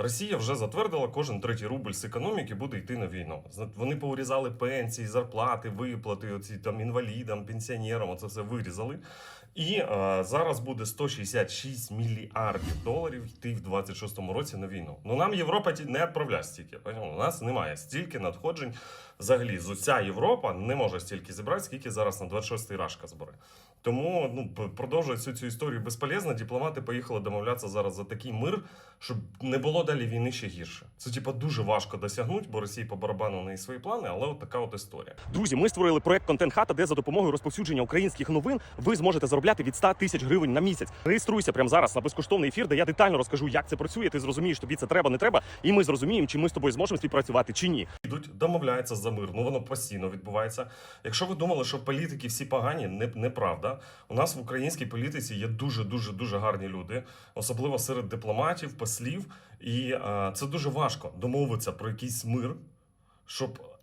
Росія вже затвердила, кожен третій рубль з економіки буде йти на війну. Вони поурізали пенсії, зарплати, виплати, оці там інвалідам, пенсіонерам, оце все вирізали. І е, зараз буде 166 мільярдів доларів йти в 26-му році на війну. Ну нам Європа не відправляє стільки. У нас немає стільки надходжень. Взагалі, з уся Європа не може стільки зібрати, скільки зараз на 26-й рашка збере. Тому ну, п- продовжувати всю цю історію безполезно. Дипломати поїхали домовлятися зараз за такий мир, щоб не було далі війни ще гірше. Це типа дуже важко досягнути, бо Росії по барабану неї свої плани, але от така от історія. Друзі, ми створили проект Контент Хата, де за допомогою розповсюдження українських новин ви зможете заробляти від 100 тисяч гривень на місяць. Реєструйся прямо зараз на безкоштовний ефір, де я детально розкажу, як це працює. Ти зрозумієш, тобі це треба, не треба, і ми зрозуміємо, чи ми з тобою зможемо співпрацювати чи ні. Йдуть, домовляються за мир. Ну воно постійно відбувається. Якщо ви думали, що політики всі погані, не неправда. У нас в українській політиці є дуже дуже дуже гарні люди, особливо серед дипломатів, послів. І е, це дуже важко домовитися про якийсь мир, щоб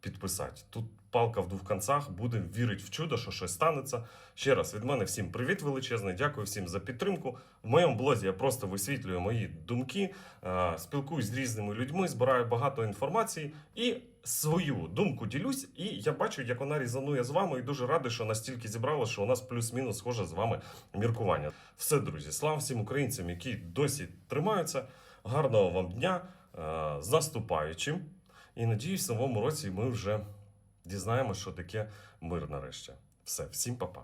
підписати. Тут палка в двох концах. Будемо вірити в чудо, що щось станеться. Ще раз від мене всім привіт величезний. Дякую всім за підтримку. В моєму блозі я просто висвітлюю мої думки, е, спілкуюсь з різними людьми, збираю багато інформації і свою думку ділюсь. І я бачу, як вона різанує з вами, і дуже радий, що настільки зібрало, що у нас плюс-мінус схоже з вами міркування. Все, друзі, слава всім українцям, які досі тримаються. Гарного вам дня е, з наступаючим. І надіюсь, в новому році ми вже дізнаємося, що таке мир нарешті. Все, всім па-па.